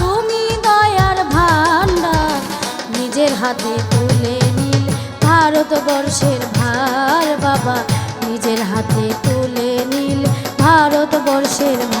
তুমি দয়ার নিজের হাতে তুলে নিল ভারতবর্ষের ভার বাবা, নিজের হাতে তুলে নিল ভারতবর্ষের ভার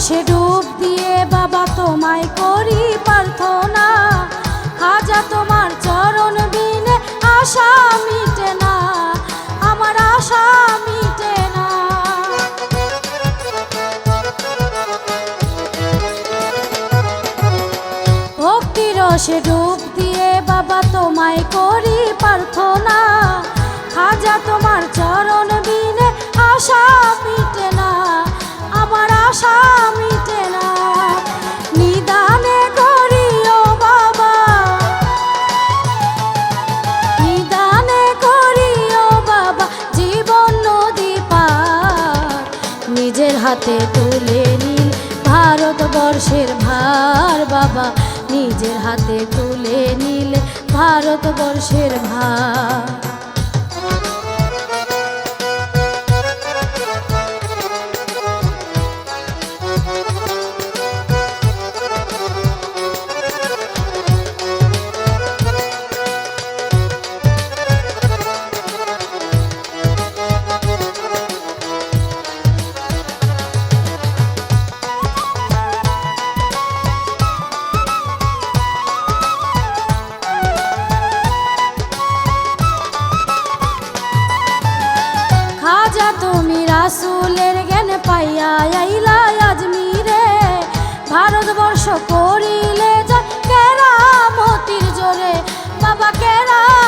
রসে ডুব দিয়ে বাবা তোমায় করি প্রার্থনা। খাজা তোমার চরণ বিনে আশা মিটে না, আমার আশা মিটে না। ভক্তি রসে ডুব দিয়ে বাবা তোমায় করি প্রার্থনা। খাজা তোমার চরণ বিনে আশা মিটে না, আমার আশা হাতে তুলে নিন ভারতবর্ষের ভার বাবা নিজের হাতে তুলে নিলে ভারতবর্ষের ভার। রাসুলের জ্ঞান পাইয়া আইলা আজমিরে। ভারতবর্ষ করিলে যায় কেরামতির জোরে। বাবা কেরামতির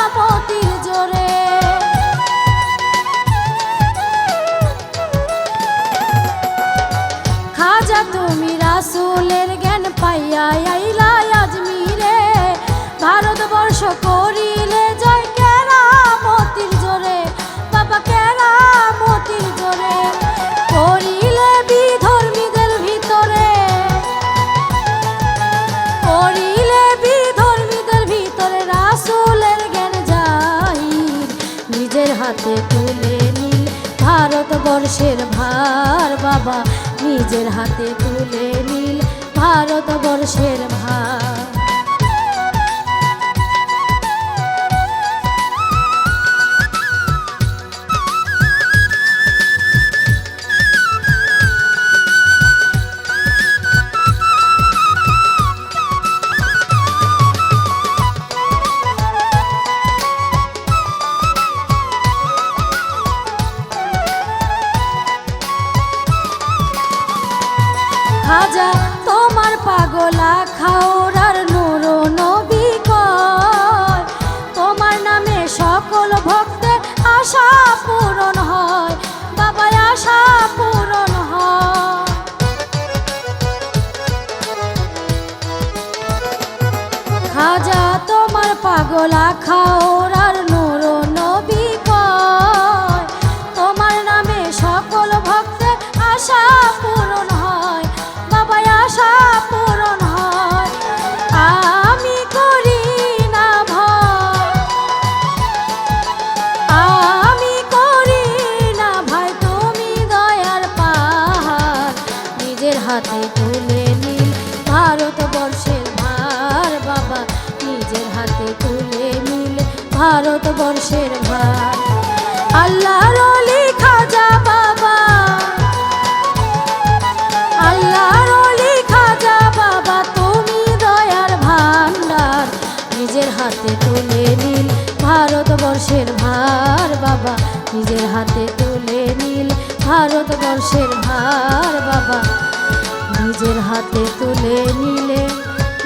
নিজের হাতে তুলে নিন ভারতবর্ষের ভার বাবা নিজের হাতে তুলে নিল। ভারতবর্ষের ভার। খাজা তোমার পাগলা খাওরার নূর নবী কয়। তোমার নামে সকল ভক্তের আশা পূরণ হয় বাবা আশা পূরণ হয়। খাজা তোমার পাগলা খাওরার হাতে তুলে ভারতবর্ষের ভার বাবা, নিজের হাতে তুলে নিল ভারতবর্ষের ভার। ভান্ডার নিজের হাতে তুলে নিল ভারতবর্ষের ভার বাবা, নিজের হাতে তুলে নিল ভারতবর্ষের ভার হাতে তুলে নিলে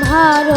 ভারতবর্ষের ভার